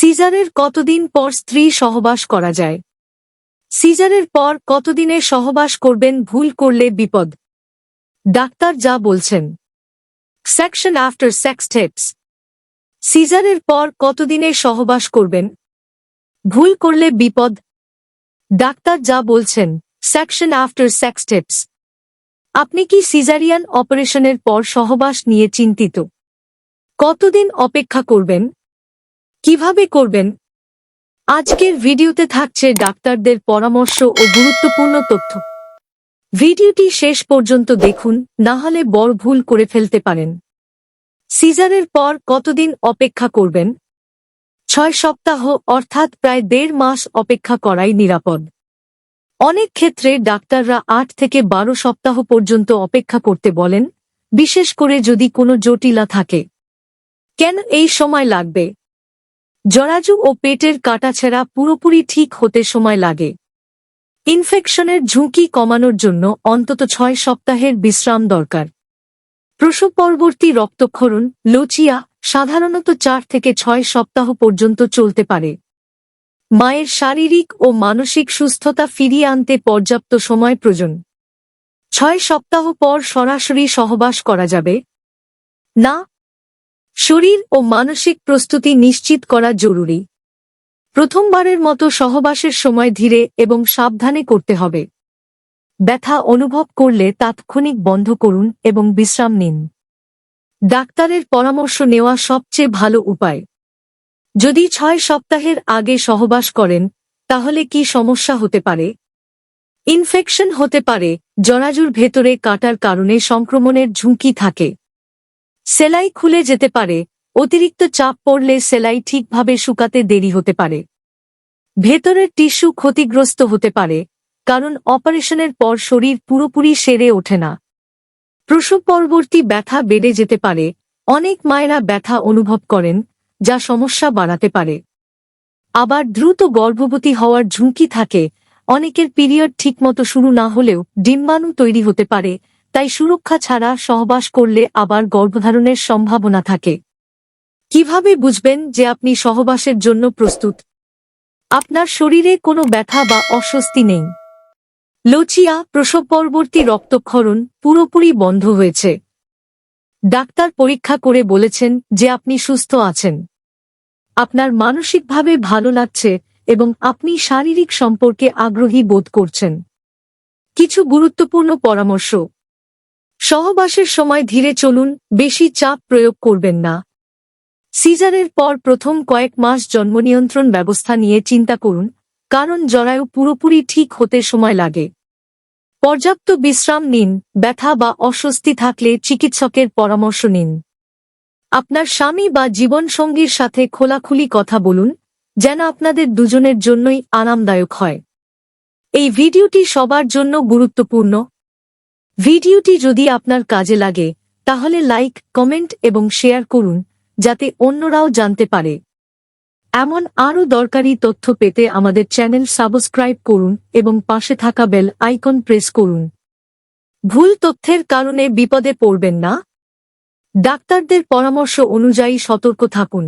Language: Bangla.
সিজারের কতদিন পর স্ত্রী সহবাস করা যায়? সিজারের পর কতদিনে সহবাস করবেন ভুল করলে বিপদ? ডাক্তার যা বলছেন। সেকশন আফটার সেক্স টেপস সিজারের পর কতদিনে সহবাস করবেন? ভুল করলে বিপদ? ডাক্তার যা বলছেন। সেকশন আফটার সেক্স টেপস আপনি কি সিজারিয়ান অপারেশনের পর সহবাস নিয়ে চিন্তিত? কতদিন অপেক্ষা করবেন? কীভাবে করবেন? আজকের ভিডিওতে থাকছে ডাক্তারদের পরামর্শ ও গুরুত্বপূর্ণ তথ্য। ভিডিওটি শেষ পর্যন্ত দেখুন, না হলে বড় ভুল করে ফেলতে পারেন। সিজারের পর কতদিন অপেক্ষা করবেন? ছয় সপ্তাহ, অর্থাৎ প্রায় দেড় মাস অপেক্ষা করাই নিরাপদ। অনেক ক্ষেত্রে ডাক্তাররা আট থেকে বারো সপ্তাহ পর্যন্ত অপেক্ষা করতে বলেন, বিশেষ করে যদি কোনো জটিলা থাকে। কেন এই সময় লাগবে? জরাজু ও পেটের কাটাছেঁড়া পুরোপুরি ঠিক হতে সময় লাগে। ইনফেকশনের ঝুঁকি কমানোর জন্য অন্তত ছয় সপ্তাহের বিশ্রাম দরকার। প্রসব পরবর্তী রক্তক্ষরণ লচিয়া সাধারণত চার থেকে ছয় সপ্তাহ পর্যন্ত চলতে পারে। মায়ের শারীরিক ও মানসিক সুস্থতা ফিরিয়ে আনতে পর্যাপ্ত সময় প্রয়োজন। ছয় সপ্তাহ পর সরাসরি সহবাস করা যাবে। না শরীর ও মানসিক প্রস্তুতি নিশ্চিত করা জরুরি। প্রথমবারের মতো সহবাসের সময় ধীরে এবং সাবধানে করতে হবে। ব্যথা অনুভব করলে তাৎক্ষণিক বন্ধ করুন এবং বিশ্রাম নিন। ডাক্তারের পরামর্শ নেওয়া সবচেয়ে ভালো উপায়। যদি ছয় সপ্তাহের আগে সহবাস করেন, তাহলে কি সমস্যা হতে পারে? ইনফেকশন হতে পারে, জরাজুর ভেতরে কাটার কারণে সংক্রমণের ঝুঁকি থাকে। সেলাই খুলে যেতে পারে, অতিরিক্ত চাপ পড়লে সেলাই ঠিকভাবে শুকাতে দেরি হতে পারে। ভেতরের টিস্যু ক্ষতিগ্রস্ত হতে পারে, কারণ অপারেশনের পর শরীর পুরোপুরি সেরে ওঠে না। প্রসব পরবর্তী ব্যথা বেড়ে যেতে পারে, অনেক মায়েরা ব্যথা অনুভব করেন, যা সমস্যা বাড়াতে পারে। আবার দ্রুত গর্ভবতী হওয়ার ঝুঁকি থাকে, অনেকের পিরিয়ড ঠিকমতো শুরু না হলেও ডিম্বাণু তৈরি হতে পারে তাই সুরক্ষা ছাড়া সহবাস করলে আবার গর্ভধারণের সম্ভাবনা থাকে। কীভাবে বুঝবেন যে আপনি সহবাসের জন্য প্রস্তুত? আপনার শরীরে কোনো ব্যথা বা অস্বস্তি নেই। লচিয়া প্রসব পরবর্তী রক্তক্ষরণ পুরোপুরি বন্ধ হয়েছে। ডাক্তার পরীক্ষা করে বলেছেন যে আপনি সুস্থ আছেন। আপনার মানসিকভাবে ভালো লাগছে এবং আপনি শারীরিক সম্পর্কে আগ্রহী বোধ করছেন। কিছু গুরুত্বপূর্ণ পরামর্শ। সহবাসের সময় ধীরে চলুন, বেশি চাপ প্রয়োগ করবেন না। সিজারের পর প্রথম কয়েক মাস জন্মনিয়ন্ত্রণ ব্যবস্থা নিয়ে চিন্তা করুন, কারণ জরায়ু পুরোপুরি ঠিক হতে সময় লাগে। পর্যাপ্ত বিশ্রাম নিন, ব্যথা বা অস্বস্তি থাকলে চিকিৎসকের পরামর্শ নিন। আপনার স্বামী বা জীবনসঙ্গীর সাথে খোলাখুলি কথা বলুন, যেন আপনাদের দুজনের জন্যই আরামদায়ক হয়। এই ভিডিওটি সবার জন্য গুরুত্বপূর্ণ ভিডিওটি যদি আপনার কাজে লাগে, তাহলে লাইক, কমেন্ট এবং শেয়ার করুন, যাতে অন্যরাও জানতে পারে। এমন আরও দরকারি তথ্য পেতে আমাদের চ্যানেল সাবস্ক্রাইব করুন এবং পাশে থাকা বেল আইকন প্রেস করুন। ভুল তথ্যের কারণে বিপদে পড়বেন না। ডাক্তারদের পরামর্শ অনুযায়ী সতর্ক থাকুন।